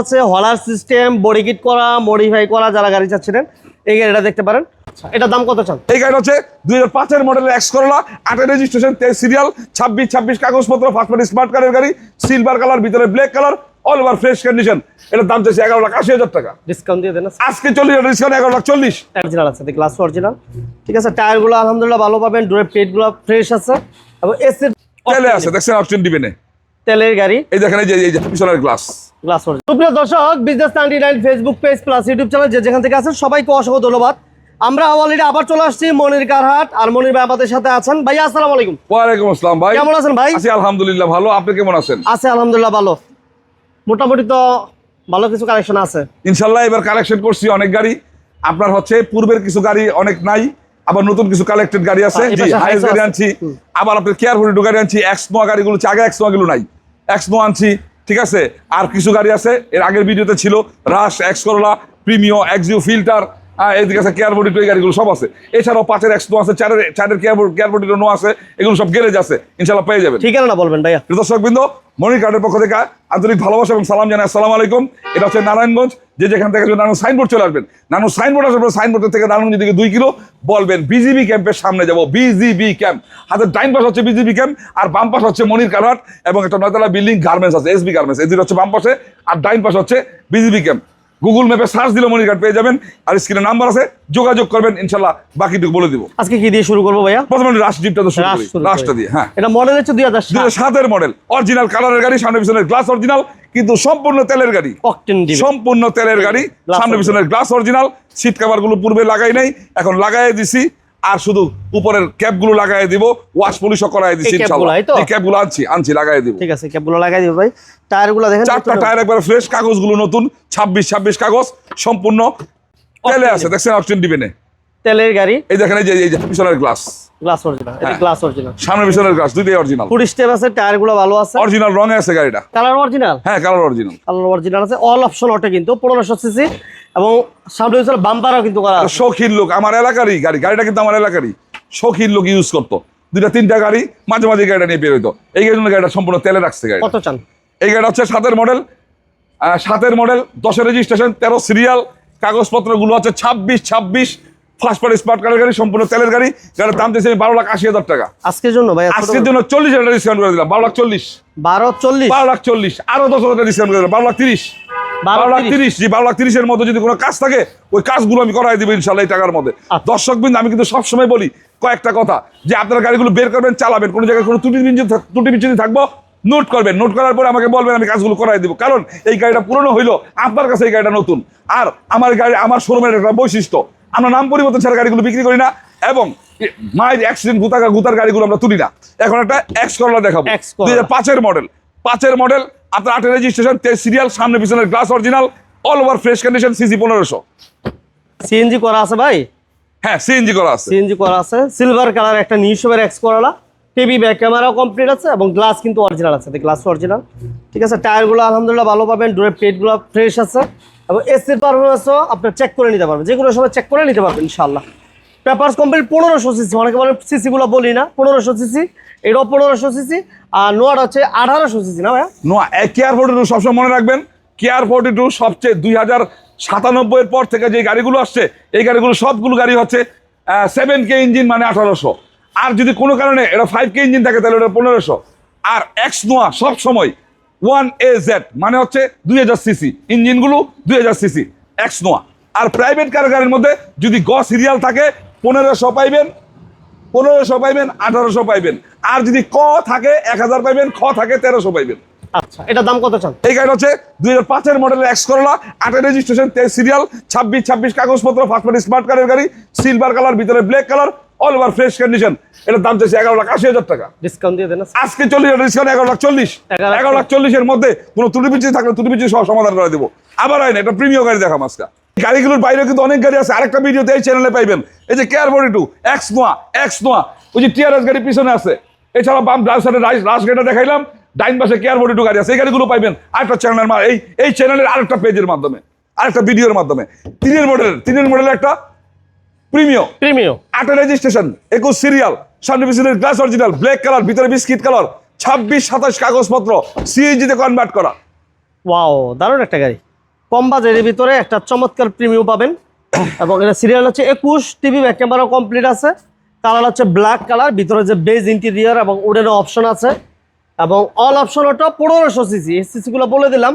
হচ্ছে হলার system body kit করা মডিফাই করা যারা গাড়ি চাচ্ছিলেন এই গাড়িটা দেখতে পারেন। আচ্ছা। এটার দাম কত চান? এই গাড়ি হচ্ছে দুই হাজার পাঁচের মডেলের এক্স করলা আটের রেজিস্ট্রেশন সিরিয়াল ছাব্বিশ ছাব্বিশ কাগজপত্র ফার্স্ট পার্টি স্মার্ট কারের গাড়ি সিলভার কালার ভিতরে black colour all over fresh condition এটার দাম চাইছে এগারো লাখ আশি হাজার টাকা। ডিসকাউন্ট দিয়ে দেন আজকে চল্লিশ হাজার ডিসকাউন্ট এগারো লাখ চল্লিশ। অরিজিনাল আছে গ্লাস অরিজিনাল ঠিক আছে টায়ারগুলো আলহামদুলিল্লাহ ভালো পাবেন ডোরের প্লেটগুলো ফ্রেশ আছে। এবং তেলে আছে দেখছেন অপশন দিবেনে। তেলের গাড়ি। এই দেখেন এই যে এই যে পিছনের গ্লাস গ্লাস সুপ্রিয় দর্শক business ninety nine Facebook page plus YouTube channel যে যেখান থেকে আছেন সবাইকে অসংখ্য ধন্যবাদ। আমরা অলরেডি আবার চলে আসছি মনির কারহাট আর মনির ভাই আমাদের সাথে আছেন। ভাই আসসালামু আলাইকুম। ওয়ালাইকুম আসসালাম ভাই। কেমন আছেন ভাই? আছি আলহামদুলিল্লাহ ভালো। আপনি কেমন আছেন? আছে আলহামদুলিল্লাহ ভালো। মোটামুটি তো ভালো কিছু কালেকশন আছে। ইনশাআল্লাহ এবার কালেকশন করছি অনেক গাড়ি। আপনার হচ্ছে পূর্বের কিছু গাড়ি অনেক নাই আবার নতুন কিছু কালেক্টেড গাড়ি আছে। হ্যাঁ, জি হাইস গাড়ি আনছি আবার আপনার কেয়ার ফোর্টি গাড়ি আনছি এক্স নোয়া গাড়িগুলো হচ্ছে, আগে এক্স নোয়া গুলো নাই। এক্স আনছি ঠিক আছে? আর কিছু গাড়ি আছে এর আগের ভিডিওতে ছিল Rush X Corolla Premio Axio Fielder এদিকে আছে কেয়ার বডি এই গাড়িগুলো সব আছে। এছাড়াও পাঁচের এক্স নো আছে চারের চারের কেয়ার কেয়ার বডি নো আছে এগুলো সব গ্যারেজ আছে ইনশাল্লাহ পেয়ে যাবে ঠিক আছে না বলবেন ভাইয়া। দর্শক দর্শকবৃন্দ মনির কার্ডের পক্ষ থেকে আন্তরিক ভালোবাসা এবং সালাম জানাই। আসসালাম আলাইকুম। এটা হচ্ছে নারায়ণগঞ্জ, যে যেখান থেকে নানু সাইনবোর্ড চলে আসবেন। নানু সাইনবোর্ড আসবে সাইনবোর্ড থেকে নারায়ণগঞ্জ থেকে দুই কিলো বলবেন বিজিবি ক্যাম্পের সামনে যাব বিজিবি ক্যাম্প হাতের ডাইন পাশ হচ্ছে বিজিবি ক্যাম্প আর বাম পাশ হচ্ছে মনির কারহাট এবং একটা নয়তলা বিল্ডিং গার্মেন্টস আছে এসবি গার্মেন্টস এদিকে হচ্ছে বাম পাশে, আর ডাইন পাশে হচ্ছে বিজিবি ক্যাম্প গুগল ম্যাপে সার্চ দিলে মনির কার্ড পেয়ে যাবেন। আর স্ক্রিনে নাম্বার আছে যোগাযোগ করবেন ইনশাল্লাহ বাকিটুকু বলে দিব। আজকে কি দিয়ে শুরু করব ভাইয়া? প্রথমে রাশ জিপটা তো শুরু করি রাশটা দিয়ে হ্যাঁ। এটা মডেল হচ্ছে দুই হাজার দুই সাতের মডেল অরিজিনাল কালারের গাড়ি সামনে পিছনের গ্লাস অরিজিনাল কিন্তু সম্পূর্ণ তেলের গাড়ি। সম্পূর্ণ তেলের গাড়ি সামনে। পিছনের গ্লাস অরিজিনাল সিট কাভারগুলো পূর্বে লাগাই নাই এখন লাগাই দিছি। আর শুধু উপরের ক্যাপগুলো লাগাই দিব ওয়াশ পলিশও করাই দিছি এই cap গুলো, ইনশাআল্লাহ এই তো? ক্যাপগুলো আনছি আনছি লাগাই দিব। ঠিক আছে ক্যাপগুলো লাগাই দিব ভাই। টায়ারগুলো দেখেন চারটা টায়ার একবার ফ্রেশ কাগজগুলো নতুন ছাব্বিশ ছাব্বিশ কাগজ সম্পূর্ণ। তেলে আছে দেখছেন অপশন দিবেনে তেলের গাড়ি। এই দেখেন এই যে এই যে পিছনের গ্লাস গ্লাস অরিজিনাল এটা হ্যাঁ। গ্লাস অরিজিনাল সামনে পিছনের গ্লাস দুইটাই অরিজিনাল ফুড স্টেপ আছে টায়ারগুলো ভালো আছে। অরিজিনাল রঙে আছে গাড়িটা। কালার অরিজিনাল হ্যাঁ কালার অরিজিনাল কালার অরিজিনাল আছে অল অপশন অটো কিন্তু পনেরোশো সিসি এবং সামনে পিছনে বাম্পারও কিন্তু করা আছে। শৌখিন লোক আমার এলাকারই গাড়ি গাড়িটা কিন্তু আমার এলাকারই। শৌখিন লোক ইউজ করতো। দুইটা তিনটা গাড়ি মাঝে মাঝে গাড়িটা নিয়ে বেরোতো এই জন্য গাড়িটা সম্পূর্ণ তেলে রাখছে গাড়ি কত চান? এই গাড়িটা হচ্ছে সাতের মডেল সাতের মডেল দশের রেজিস্ট্রেশন তেরো সিরিয়াল কাগজপত্রগুলো হচ্ছে ছাব্বিশ ছাব্বিশ ফার্স্ট পার্টি স্মার্ট কারের গাড়ি সম্পূর্ণ তেলের গাড়ি। গাড়ির দাম দিয়েছে বারো লাখ আশি হাজার টাকা। আজকের জন্য ভাই আজকের জন্য চল্লিশ হাজার ডিসকাউন্ট করে দিলাম বারো লাখ চল্লিশ। বারো চল্লিশ? বারো লাখ চল্লিশ আরও দশ হাজার ডিসকাউন্ট করে দিলাম বারো লাখ তিরিশ। বারো লাখ তিরিশ। জি বারো লাখ তিরিশের যদি কোনো কাজ থাকে ওই কাজগুলো আমি করাই দিব ইনশাল্লাহ এই টাকার মধ্যে। আচ্ছা। দর্শক বিন্দু আমি কিন্তু সবসময় বলি কয়েকটা কথা যে আপনার গাড়িগুলো বের করবেন চালাবেন কোনো জায়গায় কোনো ত্রুটি ত্রুটি থাকব নোট করবেন। নোট করার পরে আমাকে বলবেন আমি কাজগুলো করাই দিব। কারণ এই গাড়িটা পুরনো হইল আপনার কাছে এই গাড়িটা নতুন। আর আমার গাড়ি আমার শোরুমের একটা বৈশিষ্ট্য আমরা নাম পরিবর্তন ছাড়া গাড়িগুলো বিক্রি করি না এবং মায়ের অ্যাক্সিডেন্ট গুতা গুতার গাড়িগুলো আমরা তুলি না। এখন একটা এক্স করলা দেখাবো। দুই হাজার পাঁচের মডেল পাঁচের মডেল আপনার আটের রেজিস্ট্রেশন সিরিয়াল সামনে পিছনের glass original all over fresh condition CC পনেরোশো। সিএনজি করা আছে ভাই? হ্যাঁ সিএনজি করা আছে। সিএনজি করা আছে। সিলভার কালার একটা নিউশোভের এক্স করালা টিভি ব্যাক ক্যামেরাও কমপ্লিট আছে এবং গ্লাস কিন্তু অরিজিনাল আছে। গ্লাস অরিজিনাল ঠিক আছে টায়ারগুলো আলহামদুলিল্লাহ ভালো পাবেন ডোরের প্লেটগুলো ফ্রেশ আছে। এবং এসির পারফরমেন্সও আপনার চেক করে নিতে পারবেন। যেগুলো সময় চেক করে নিতে পারবেন ইনশাল্লাহ পেপার্স কমপ্লিট পনেরোশো সিসি অনেকে বলে সিসিগুলো বলি না, পনেরোশো সিসি এটাও পনেরোশো সিসি আর নোয়ার হচ্ছে আঠারোশো সিসি না ভাইয়া? নোয়া কেয়ার ফোর্টি টু সবসময় মনে রাখবেন কেয়ার ফোর্টি টু সবচেয়ে দুই হাজার সাতানব্বইয়ের পর থেকে যে গাড়িগুলো আসছে, এই গাড়িগুলো সবগুলো গাড়ি হচ্ছে সেভেন কে ইঞ্জিন মানে আঠারোশো। আর যদি কোনো কারণে এটা ফাইভ কে ইঞ্জিন থাকে, তাহলে ওটা পনেরোশো। আর এক্স নোয়া সব সময় ওয়ান এ জেড মানে হচ্ছে দুই হাজার সিসি ইঞ্জিনগুলো দুই হাজার সিসি এক্স নোয়া। আর প্রাইভেট কার গাড়ির মধ্যে যদি গ সিরিয়াল থাকে পনেরোশো পাইবেন পনেরোশো পাইবেন আঠারোশো পাইবেন। আর যদি ক থাকে এক হাজার পাইবেন খ থাকে তেরোশো পাইবেন। আচ্ছা এটার দাম কত চান? এই গাড়ি হচ্ছে দুই হাজার পাঁচের মডেলের এক্স করলা আটের রেজিস্ট্রেশন তেইশ সিরিয়াল ছাব্বিশ ছাব্বিশ কাগজপত্র ফার্স্ট স্মার্ট কারের গাড়ি সিলভার কালার ভিতরে black colour all over fresh condition এটার দাম চাইছে এগারো লাখ আশি হাজার টাকা। ডিসকাউন্ট দিয়ে দেন আজকে চল্লিশ ডিসকাউন্ট এগারো লাখ চল্লিশ। এগারো লাখ চল্লিশের মধ্যে কোনো ত্রুটি বিচ্ছি থাকলে ত্রুটি সব সমাধান করে দেবো। আবার হয় না এটা প্রিমিয়াম গাড়ি দেখাম আজকে। গাড়িগুলোর বাইরে কিন্তু অনেক গাড়ি আছে। আরেকটা ভিডিওতে এই চ্যানেলে পাইবেন। এই যে care body two X Noah X Noah ওই যে টিআরএস গাড়ি পিছনে আছে। এছাড়া বাম ডান সাইডে রাশ গাড়িটা দেখাইলাম। ডাইন পাশে কেয়ার বডি টু গাড়ি আছে। এই গাড়িগুলো পাইবেন। আরেকটা চ্যানেলের এই এই চ্যানেলের আরেকটা পেজের মাধ্যমে। আরেকটা ভিডিওর মাধ্যমে। তিনের মডেলের তিনের মডেলের একটা প্রিমিও। আটের রেজিস্ট্রেশন একুশ সিরিয়াল সামনে পিছনের গ্লাস অরিজিনাল ব্ল্যাক কালার ভিতরে বিস্কিট কালার ছাব্বিশ সাতাশ কাগজপত্র সিএনজিতে কনভার্ট করা। ওয়াও দারুণ একটা গাড়ি। কম বাজারের ভিতরে একটা চমৎকার প্রিমিয়াম পাবেন। এবং এটা সিরিয়াল হচ্ছে একুশ টিভি ব্যাক ক্যামেরা কমপ্লিট আছে। কালার হচ্ছে ব্ল্যাক কালার ভিতরে যে বেজ ইন্টেরিয়ার এবং উডের অপশন আছে। এবং অল অপশন ওটা পনেরোশো সিসি এই সিসিগুলো বলে দিলাম।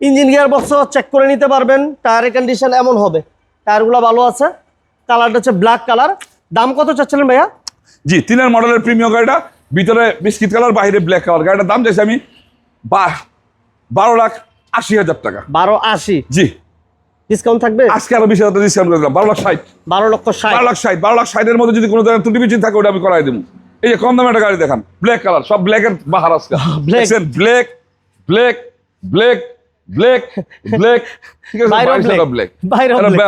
ইঞ্জিন গিয়ার বক্স চেক করে নিতে পারবেন টায়ারের কন্ডিশন এমন হবে। টায়ারগুলো ভালো আছে। কালারটা হচ্ছে ব্ল্যাক কালার। দাম কত চাচ্ছিলেন ভাইয়া? জি তিনের মডেলের প্রিমিয়াম গাড়িটা ভিতরে বিস্কিট কালার বাইরে ব্ল্যাক কালার। গাড়িটার দাম চাইছি আমি বারো লাখ আশি হাজার টাকা। বারো আশি? জি। ডিসকাউন্ট থাকবে? আজকে আরও বিশ হাজার ডিসকাউন্ট করে দিলাম। বারো লাখ ষাট। বারো লক্ষ ষাট। বারো লাখ ষাট। বারো লাখ ষাটের মধ্যে যদি কোনো ধরনের ত্রুটি বিচ্ছিন্ন থাকে ওটা আমি করাই দেবো। এই যে কম দামে একটা গাড়ি দেখান। Black colour. সব ব্ল্যাকের বাহার আজকে। Black. দেখছেন? Black black black black black ঠিক আছে. ব্ল্যাক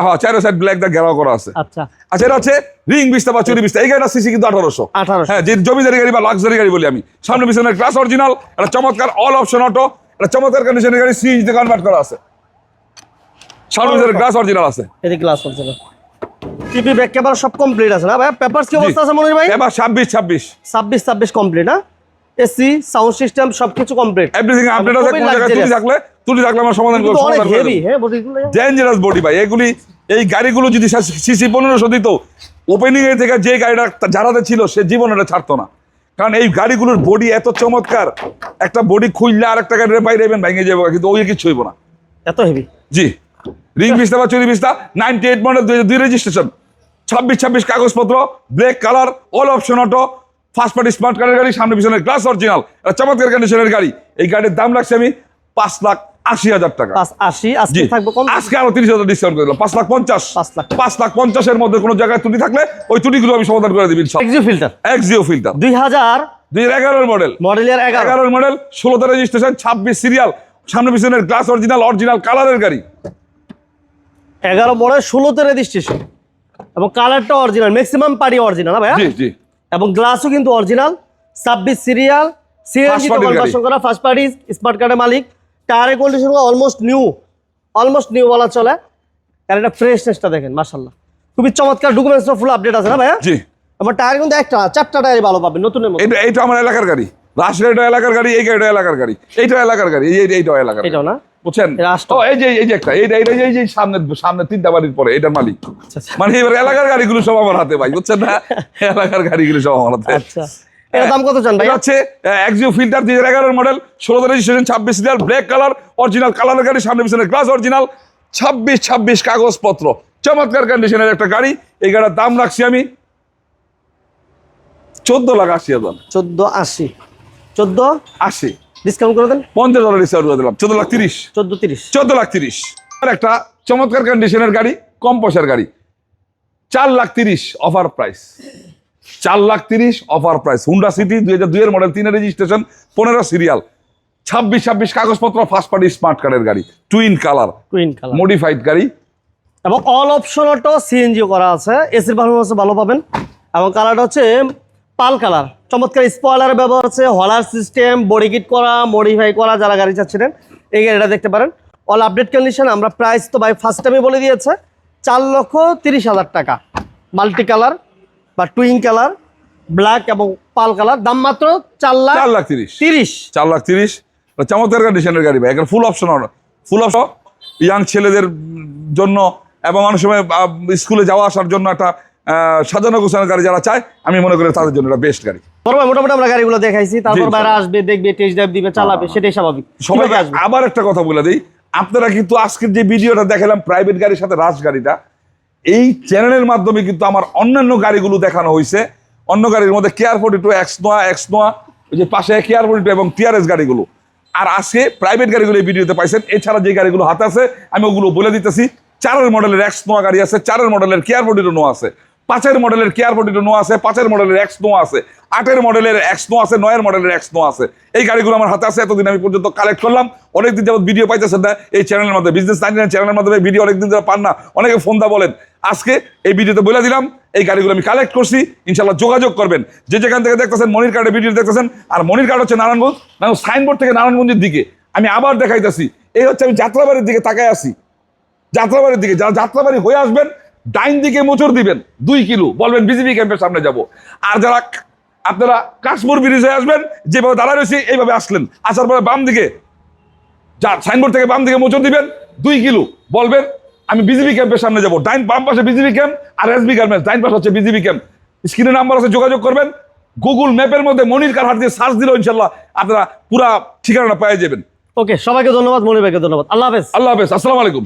হ্যাঁ চারো সাইড ব্ল্যাক দা ঘেরাও করা আছে। আচ্ছা। আচ্ছা এটা আছে রিং বিস্তা বা চুরি বিস্তা এই গাড়িটা সিসি কিন্তু আঠারোশো। 1800 হ্যাঁ যে জমিদারি গাড়ি বা লাক্সারি গাড়ি বলি আমি। সামনে পিছনে ক্লাস অরিজিনাল একটা চমৎকার অল অপশন অটো একটা চমৎকার কন্ডিশনের গাড়ি সিএনজিতে কনভার্ট করা আছে। সামনে পিছনে গ্লাস অরিজিনাল আছে। গ্লাস হচ্ছে না টিভি ব্যাক ক্যামেরা সব কমপ্লিট আছে না ভাই পেপারস কি অবস্থা আছে মনির ভাই? এবার ছাব্বিশ ছাব্বিশ। ছাব্বিশ ছাব্বিশ কমপ্লিট না? এসি সাউন্ড সিস্টেম সবকিছু কমপ্লিট এভরিথিং আপডেট আছে কোন জায়গায় তুলি luxurious। থাকলে তুলি থাকলে আমার সমাধান করব অনেক হেভি হ্যাঁ বডিগুলো ডেঞ্জারাস বডি ভাই এগুলি এই গাড়িগুলো যদি সিসি পনেরোশো দিত ওপেনিং এর থেকে যে গাড়িটা যারাতে ছিল সে জীবন এটা ছাড়তো না। কারণ এই গাড়িগুলোর বডি এত চমৎকার একটা বডি খুললে আর একটা গাড়ির বাইরে এবেন ভেঙে যাব কিন্তু ওই কিছু হইব না। এত হেভি জি। রিং বিস্তা বা চুরি বিস্তা নাইনটি এইট মডেল দুই দুই রেজিস্ট্রেশন ছাব্বিশ ছাব্বিশ কাগজপত্র black colour all option auto first party smart কারের গাড়ি সামনে পিছনে গ্লাস অরিজিনাল চমৎকার কন্ডিশনের গাড়ি। এই গাড়ির দাম রাখছি আমি পাঁচ লাখ আশি হাজার টাকা। আশি আজকে থাকবে আজকে আরও তিরিশ হাজার ডিসকাউন্ট করে দিলাম পাঁচ লাখ পঞ্চাশ। পাঁচ লাখ। পঞ্চাশের মধ্যে কোনো জায়গায় ত্রুটি থাকলে ওই ত্রুটিগুলো আমি সমাধান করে দিবি Axio Fielder Axio Fielder দুই হাজার দুই এগারোর মডেল এগারো। এগারোর মডেল ষোলোতে রেজিস্ট্রেশন ছাব্বিশ সিরিয়াল সামনে পিছনের গ্লাস অরিজিনাল অরিজিনাল কালারের গাড়ি। এগারো মডেল ষোলোতে রেজিস্ট্রেশন এবং কালারটা অরিজিনাল ম্যাক্সিমাম পারি অরিজিনাল ভাইয়া? জি জি। এবং গ্লাসও কিন্তু অরিজিনাল ছাব্বিশ সিরিয়াল সিএনজি। কনভার্সন করা ফার্স্ট পার্টি স্মার্ট কার্ডের মালিক। টায়ারের condition almost new almost new বলা চলে। গাড়িটা ফ্রেশনেসটা দেখেন মাশাল্লাহ খুবই চমৎকার ডকুমেন্টস ফুল আপডেট আছে না ভাইয়া? জি। আমার টায়ার কিন্তু একটা চারটা টায়ারই ভালো পাবেন নতুনের মতো। এটা এইটা আমার এলাকার গাড়ি। রাজশাহীটা এলাকার গাড়ি এই গাড়িটা এলাকার গাড়ি। এইটা এলাকার গাড়ি এই এইটা এলাকার। এটাও না? বুঝছেন। এই যে এই যে একটা এইটা এইটা এই যে সামনে সামনে তিনটা বাড়ির পরে এটার মালিক। আচ্ছা আচ্ছা। মানে এবার এলাকার গাড়িগুলো সব আমার হাতে ভাই বুঝছেন না? এলাকার গাড়িগুলো সব আমার হাতে। আচ্ছা। এর দাম কত চান ভাই? হচ্ছে এক্সিও ফিল্টার দুই হাজার মডেল ষোলো রেজিস্ট্রেশন ছাব্বিশ ব্ল্যাক কালার অরিজিনাল কালারের গাড়ি সামনে পিছনে গ্লাস অরিজিনাল ছাব্বিশ ছাব্বিশ কাগজপত্র। চমৎকার কন্ডিশনের একটা গাড়ি এই গাড়ির দাম রাখছি আমি চোদ্দ লাখ আশি হাজার। চোদ্দ আশি। চোদ্দ? আশি। ডিসকাউন্ট করে দেন? পঞ্চাশ হাজার ডিসকাউন্ট করে দিলাম। চোদ্দ লাখ তিরিশ। চোদ্দ তিরিশ। চোদ্দ লাখ তিরিশ। আর একটা চমৎকার কন্ডিশনের গাড়ি কম পয়সার গাড়ি। চার লাখ তিরিশ অফার প্রাইস চার লাখ তিরিশ অফার প্রাইস হুন্ডা সিটি দুই হাজার দুইয়ের মডেল তিনের রেজিস্ট্রেশন পনেরো সিরিয়াল ছাব্বিশ ছাব্বিশ কাগজপত্র ফার্স্ট পার্টি স্মার্ট কার্ডের গাড়ি। Twin colour queen colour modified গাড়ি। এবং অল অপশন অটো সিএনজিও করা আছে। এসির পারফরমেন্স ভালো পাবেন। এবং কালারটা হচ্ছে পাল কালার চমৎকার স্পয়লার ব্যবহার আছে হলার সিস্টেম বডি কিট করা মডিফাই করা যারা গাড়ি চাচ্ছিলেন এই গাড়িটা দেখতে পারেন। অল আপডেট কন্ডিশন আমরা প্রাইস তো ভাই ফার্স্ট টাইমে বলে দিয়েছে চার লক্ষ তিরিশ হাজার টাকা। মাল্টি কালার বা টুইং কালার ব্ল্যাক এবং পাল কালার দাম মাত্র চার লাখ চার লাখ তিরিশ। তিরিশ। চার লাখ তিরিশ। চমৎকার কন্ডিশনের গাড়ি ভাই এখানে full option full option young ছেলেদের জন্য এবং অনেক সময় স্কুলে যাওয়া আসার জন্য একটা সাজানো গোছানো গাড়ি যারা চায় আমি মনে করি তাদের জন্য এটা বেস্ট গাড়ি। মোটামুটি আমরা গাড়িগুলো দেখাইছি তারপর বাইরে আসবে দেখবে টেস্ট ড্রাইভ দিবে চালাবে সেটাই স্বাভাবিক। সবাই আবার একটা কথা বলে দিই আপনারা কিন্তু আজকের যে ভিডিওটা দেখালাম প্রাইভেট গাড়ির সাথে রাজ গাড়িটা এই চ্যানেলের মাধ্যমে কিন্তু আমার অন্যান্য গাড়িগুলো দেখানো হয়েছে অন্য গাড়ির মধ্যে care forty two X Noah X Noah ওই যে পাশে কেয়ার ফোর্টি টু এবং টিআরএস গাড়িগুলো। আর আজকে প্রাইভেট গাড়িগুলো এই ভিডিওতে পাইছেন এছাড়া যে গাড়িগুলো হাতে আছে আমি ওগুলো বলে দিতেছি। চারের মডেলের এক্স নোয়া গাড়ি আছে চারের মডেলের কেয়ার ফোর্টি টু নোয়া আছে। পাঁচের মডেলের কেয়ার ফোর্টি টু নোয়া আছে, পাঁচের মডেলের এক্স নো আছে, আটের মডেলের এক্স নো আছে, নয়ের মডেলের এক্স নো আছে। এই গাড়িগুলো আমার হাতে আছে, এতদিন আমি পর্যন্ত কালেক্ট করলাম। অনেকদিন যাবত ভিডিও পাইতেছেন না, এই চ্যানেলের মধ্যে বিজনেস নাইন চ্যানেলের মাধ্যমে ভিডিও অনেকদিন যারা পান না, অনেকে ফোন দা বলেন। আজকে এই ভিডিওতে বলে দিলাম, এই গাড়িগুলো আমি কালেক্ট করছি ইনশাল্লাহ যোগাযোগ করবেন। যে যেখান থেকে দেখতেছেন, মনির কার্ডের ভিডিও দেখতেছেন, আর মনির কার্ড হচ্ছে নারায়ণগঞ্জ নারায়ণ সাইনবোর্ড থেকে নারায়ণগঞ্জের দিকে। আমি আবার দেখাইতেছি, এই হচ্ছে আমি যাত্রাবাড়ির দিকে তাকায় আছি। যাত্রাবাড়ির দিকে, যারা যাত্রাবাড়ি হয়ে আসবেন ডাইন দিকে মোচড় দিবেন দুই কিলো। বলবেন বিজেপি ক্যাম্পের সামনে যাব। আর যারা আপনারা কাশমুর ব্রিজ আসবেন যেভাবে দাঁড়া রয়েছে এইভাবে আসলেন। আসার পরে বাম দিকে যা সাইনবোর্ড থেকে বাম দিকে মোচড় দিবেন দুই কিলো। বলবেন আমি বিজিবি ক্যাম্পের সামনে যাব। ডাইন বাম পাশে বিজিবি ক্যাম্প আর এসবি গার্মেন্টস ডাইন পাশে হচ্ছে বিজিবি ক্যাম্প স্ক্রিনে নাম্বার আছে যোগাযোগ করবেন। গুগল ম্যাপের মধ্যে মনির কারহাট দিয়ে সার্চ দিলেও ইনশাল্লাহ আপনারা পুরা ঠিকানাটা পেয়ে যাবেন। ওকে সবাইকে ধন্যবাদ মনির ভাইকে ধন্যবাদ। আল্লাহ হাফেজ। আল্লাহ হাফেজ আসসালামু আলাইকুম।